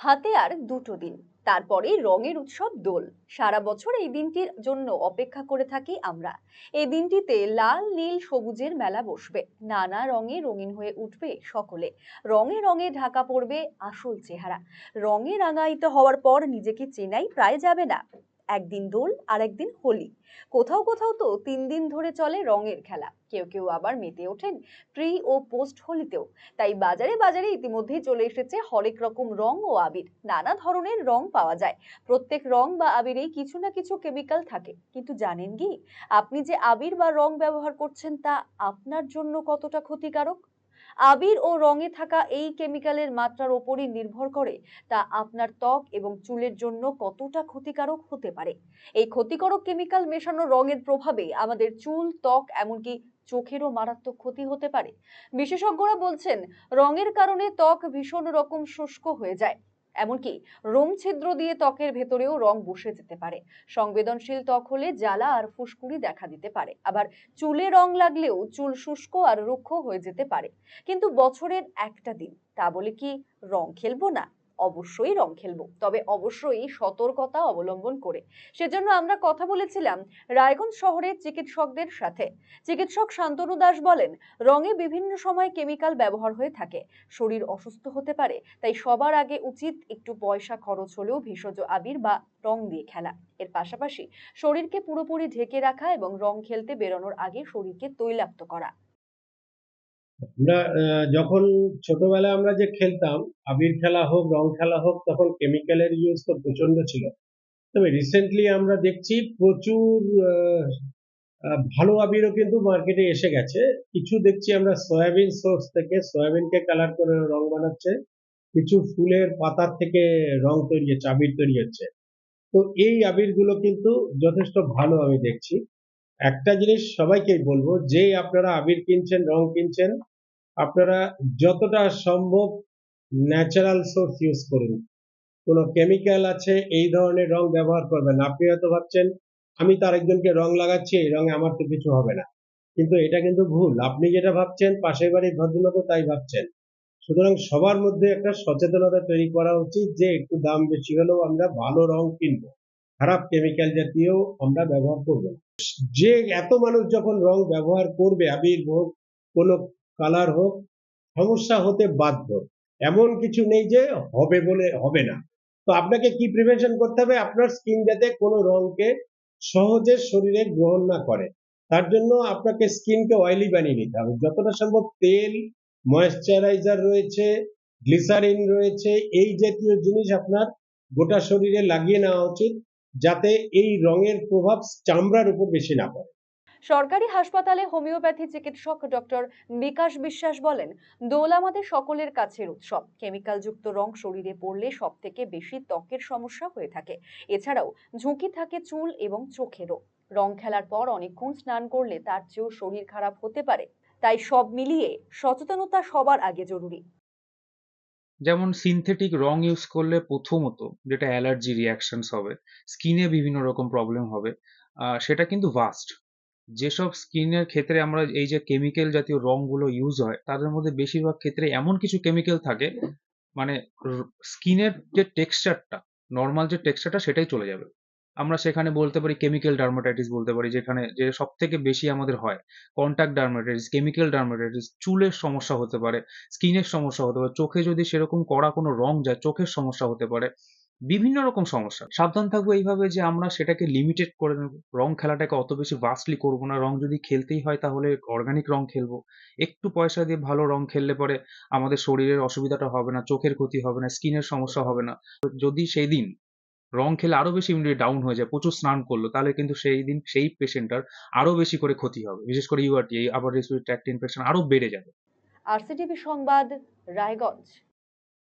হাতে আর দুটো দিন। তারপরে রঙের উৎসব দোল। সারা বছর এই দিনটির জন্য অপেক্ষা করে থাকি আমরা। এই দিনটিতে লাল, নীল, সবুজের মেলা বসবে। নানা রঙে রঙিন হয়ে উঠবে সকলে। রঙে রঙে ঢাকা পড়বে আসল চেহারা। রঙে রাঙায়িত হওয়ার পর নিজেকে চেনাই প্রায় যাবে না। একদিন দোল আর একদিন হোলি। কোথাও কোথাও তো তিন দিন ধরে চলে রঙের খেলা। কেউ কেউ আবার মেতে ওঠেন প্রি ও পোস্ট হোলিতেও। তাই বাজারে বাজারে ইতিমধ্যেই চলে এসেছে হরেক রকম রং ও আবির। নানা ধরনের রং পাওয়া যায়। প্রত্যেক রং বা আবিরেই কিছু না কিছু কেমিক্যাল থাকে। কিন্তু জানেন কি? আপনি যে আবির বা রং ব্যবহার করছেন তা আপনার জন্য কতটা ক্ষতিকারক? আবির ও রঙে থাকা এই কেমিক্যালের মাত্রার ওপরই নির্ভর করে তা আপনার ত্বক এবং চুলের জন্য কতটা ক্ষতিকারক হতে পারে। এই ক্ষতিকারক কেমিক্যাল মেশানো রঙের প্রভাবে আমাদের চুল, ত্বক, এমনকি চোখেরও মারাত্মক ক্ষতি হতে পারে। বিশেষজ্ঞরা বলছেন, রঙের কারণে ত্বক ভীষণ রকম শুষ্ক হয়ে যায়। এমনকি রোম ছিদ্র দিয়ে ত্বকের ভেতরেও রং বসে যেতে পারে। সংবেদনশীল ত্বক হলে জ্বালা আর ফুসকুড়ি দেখা দিতে পারে। আবার চুলে রং লাগলেও চুল শুষ্ক আর রুক্ষ হয়ে যেতে পারে। কিন্তু বছরের একটা দিন, তা বলে কি রং খেলব না? অবশ্যই রং খেলব। তবে অবশ্যই সতর্কতা অবলম্বন করে। সেজন্য আমরা কথা বলেছিলাম রায়গঞ্জ শহরের চিকিৎসকদের সাথে। চিকিৎসক শান্তনু দাস বলেন, রঙে বিভিন্ন সময় কেমিক্যাল ব্যবহার হয়ে থাকে। শরীর অসুস্থ হতে পারে, তাই সবার আগে উচিত একটু পয়সা খরচ হলেও ভেষজ আবির বা রং দিয়ে খেলা। এর পাশাপাশি শরীরকে পুরোপুরি ঢেকে রাখা এবং রং খেলতে বেরোনোর আগে শরীরকে তৈলাক্ত করা। আমরা যখন ছোটবেলায় আমরা যে খেলতাম, আবির খেলা হোক, রং খেলা হোক, তখন কেমিক্যালের ইউজ তো প্রচণ্ড ছিল। তবে রিসেন্টলি আমরা দেখছি প্রচুর ভালো আবিরও কিন্তু মার্কেটে এসে গেছে। কিছু দেখছি আমরা সয়াবিন সোর্স থেকে সয়াবিনকে কালার করে রং বানাচ্ছে। কিছু ফুলের পাতার থেকে রং তৈরি হচ্ছে, আবির তৈরি হচ্ছে। তো এই আবিরগুলো কিন্তু যথেষ্ট ভালো আমি দেখছি। একটা জিনিস সবাইকেই বলব, যে আপনারা আবির কিনছেন, রং কিনছেন আপনারা যতটা সম্ভব ন্যাচারাল সোর্স ইউজ করুন। কোনো কেমিক্যাল আছে, এই ধরনের রং ব্যবহার করবেন আপনি হয়তো ভাবছেন, আমি তো আরেকজনকে রং লাগাচ্ছি, এই রঙে আমার তো কিছু হবে না। কিন্তু এটা কিন্তু ভুল। আপনি যেটা ভাবছেন, পাশের বাড়ির ভদ্রলোকও তাই ভাবছেন। সুতরাং সবার মধ্যে একটা সচেতনতা তৈরি করা উচিত যে, একটু দাম বেশি হলেও আমরা ভালো রং কিনবো। খারাপ কেমিক্যাল জাতীয় আমরা ব্যবহার করব যে, এত মানুষ যখন রং ব্যবহার করবে আবির হোক কোনো কালার হোক, সমস্যা হতে বাধ্য। এমন কিছু নেই যে হবে বলে হবে না। তো আপনাকে কি প্রিভেনশন করতে হবে? আপনার স্কিন যাতে কোনো রংকে সহজে শরীরে গ্রহণ না করে। তার জন্য আপনাকে স্কিনকে অয়েলি বানিয়ে নিতে হবে। যতটা সম্ভব তেল ময়েশ্চারাইজার রয়েছে গ্লিসারিন রয়েছে, এই জাতীয় জিনিস আপনার গোটা শরীরে লাগিয়ে নেওয়া উচিত, যাতে এই রঙের প্রভাব চামড়ার উপর বেশি না পড়ে। সরকারি হাসপাতালে হোমিওপ্যাথি চিকিৎসক ডক্টর বিকাশ বিশ্বাস বলেন, দোল আমাদের সকলের কাছের উৎসব। কেমিক্যাল যুক্ত রং শরীরে পড়লে সব থেকে বেশি ত্বকের সমস্যা হয়ে থাকে। এছাড়াও ঝুঁকি থাকে চুল এবং চোখেরও। রং খেলার পর অনেকক্ষণ স্নান করলে তার চেয়েও শরীর খারাপ হতে পারে। তাই সব মিলিয়ে সচেতনতা সবার আগে জরুরি। যেমন সিনথেটিক রং ইউজ করলে প্রথমত যেটা অ্যালার্জি রিয়াকশনস হবে স্কিনে বিভিন্ন রকম প্রবলেম হবে সেটা কিন্তু ভাস্ট যেসব স্কিনের ক্ষেত্রে আমরা এই যে কেমিক্যাল জাতীয় রংগুলো ইউজ হয়, তাদের মধ্যে বেশিরভাগ ক্ষেত্রে এমন কিছু কেমিক্যাল থাকে মানে স্কিনের যে টেক্সচারটা নর্মাল যে টেক্সচারটা সেটাই চলে যাবে। আমরা সেখানে বলতে পারি কেমিক্যাল ডার্মাটাইটিস বলতে পারি, যেখানে যে সব থেকে বেশি আমাদের হয় কন্ট্যাক্ট ডার্মাটাইটিস কেমিক্যাল ডার্মাটাইটিস চুলের সমস্যা হতে পারে স্কিনের সমস্যা হতে পারে, চোখে যদি সেরকম কড়া কোনো রং যায়, চোখের সমস্যা হতে পারে বিভিন্ন রকম সমস্যা। সাবধান থাকব এইভাবে যে আমরা সেটাকে লিমিটেড করে নেব রং খেলাটাকে অত বেশি ভাস্টলি করব না। রং যদি খেলতেই হয় তাহলে অর্গানিক রং খেলব। একটু পয়সা দিয়ে ভালো রং খেললে পরে আমাদের শরীরের অসুবিধাটা হবে না, চোখের ক্ষতি হবে না, স্কিনের সমস্যা হবে না। যদি সেই দিন রং খেলে আরও বেশি ইমিউনিটি ডাউন হয়ে যায়, প্রচুর স্নান করল, তাহলে কিন্তু সেই দিন সেই পেশেন্টটার আরও বেশি করে ক্ষতি হবে। বিশেষ করে ইউআরটি আবার রেসপিরেটরি ট্র্যাক্ট ইনফেকশন আরও বেড়ে যাবে। আরসিটিভি সংবাদ, রায়গঞ্জ।